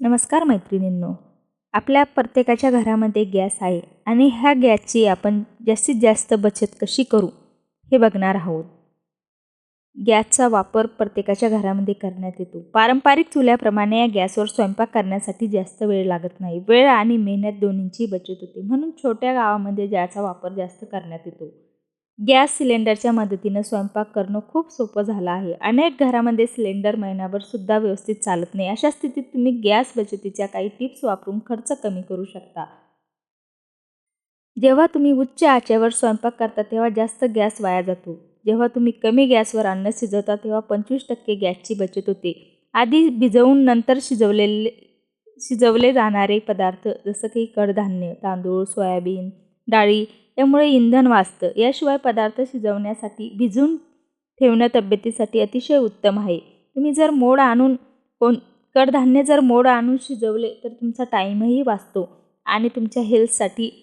नमस्कार मैत्रिणींनो. आपल्या प्रत्येकाच्या घरामध्ये गॅस आहे आणि ह्या गॅसची आपण जास्तीत जास्त बचत कशी करू हे बघणार आहोत. गॅसचा वापर प्रत्येकाच्या घरामध्ये करण्यात येतो. पारंपरिक चुल्याप्रमाणे या गॅसवर स्वयंपाक करण्यासाठी जास्त वेळ लागत नाही. वेळ आणि मेहनत दोन्हींची बचत होते. म्हणून छोट्या गावामध्ये गॅसचा वापर जास्त करण्यात येतो. गॅस सिलेंडरच्या मदतीनं स्वयंपाक करणं खूप सोपं झालं आहे. अनेक घरामध्ये सिलेंडर महिनाभर सुद्धा व्यवस्थित चालत नाही. अशा स्थितीत तुम्ही गॅस बचतीच्या काही टिप्स वापरून खर्च कमी करू शकता. जेव्हा तुम्ही उच्च आचेवर स्वयंपाक करता तेव्हा जास्त गॅस वाया जातो. जेव्हा तुम्ही कमी गॅसवर अन्न शिजवता तेव्हा पंचवीस टक्के गॅसची बचत होते. आधी भिजवून नंतर शिजवलेले शिजवले जाणारे पदार्थ जसं की कडधान्य तांदूळ सोयाबीन डाळी त्यामुळे इंधन वाचतं. याशिवाय पदार्थ शिजवण्यासाठी भिजून ठेवणं तब्येतीसाठी अतिशय उत्तम आहे. तुम्ही जर मोड आणून कोण कडधान्य जर मोड आणून शिजवले तर तुमचा टाईमही वाचतो आणि तुमच्या हेल्थसाठी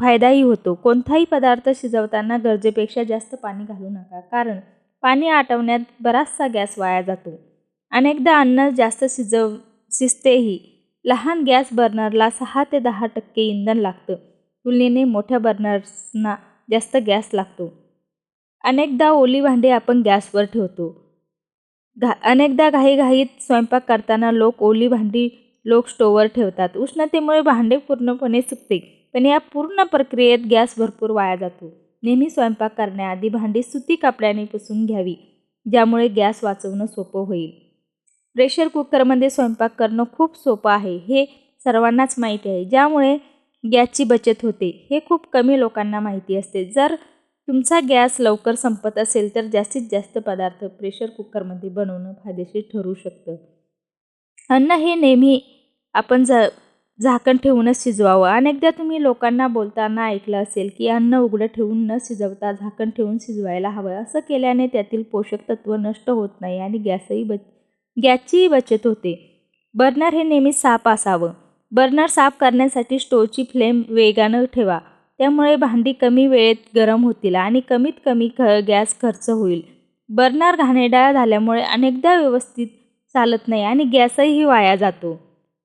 फायदाही होतो. कोणताही पदार्थ शिजवताना गरजेपेक्षा जास्त पाणी घालू नका कारण पाणी आटवण्यात बराचसा गॅस वाया जातो. अनेकदा अन्न जास्त शिजव शिजतेही. लहान गॅस बर्नरला सहा ते दहा टक्के इंधन लागतं. तुलनेने मोठ्या बर्नर्सना जास्त गॅस लागतो. अनेकदा ओली भांडी आपण गॅसवर ठेवतो. घा अनेकदा घाईघाईत स्वयंपाक करताना लोक ओली भांडी लोक स्टोवर ठेवतात. उष्णतेमुळे भांडे पूर्णपणे सुकते पण या पूर्ण प्रक्रियेत गॅस भरपूर वाया जातो. नेहमी स्वयंपाक करण्याआधी भांडी सुती कपड्याने पुसून घ्यावी ज्यामुळे गॅस वाचवणं सोपं होईल. प्रेशर कुकरमध्ये स्वयंपाक करणं खूप सोपं आहे हे सर्वांनाच माहिती आहे. ज्यामुळे गॅसची बचत होते. हे खूप कमी लोकांना माहिती असते. जर तुमचा गॅस लवकर संपत असेल तर जास्तीत जास्त पदार्थ प्रेशर कुकरमध्ये बनवणं फायदेशीर ठरू शकतं. अन्न हे नेहमी आपण झा झाकण ठेवूनच शिजवावं. अनेकदा तुम्ही लोकांना बोलताना ऐकलं असेल की अन्न उघडं ठेवून न शिजवता झाकण ठेवून शिजवायला हवं. असं केल्याने त्यातील पोषक तत्व नष्ट होत नाही आणि गॅसही बच गॅसचीही बचत होते. बर्नर हे नेहमी साफ असावं. बर्नर साफ करण्यासाठी स्टोवची फ्लेम वेगानं ठेवा. त्यामुळे भांडी कमी वेळेत गरम होतील आणि कमीत कमी ख गॅस खर्च होईल. बर्नर घाणेडाळ झाल्यामुळे अनेकदा व्यवस्थित चालत नाही आणि गॅसही वाया जातो.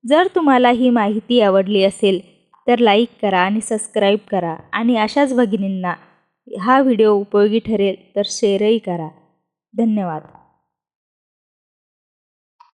जर तुम्हाला ही माहिती आवडली असेल तर लाईक करा आणि सबस्क्राईब करा. आणि अशाच भगिनींना हा व्हिडिओ उपयोगी ठरेल तर शेअरही करा. धन्यवाद.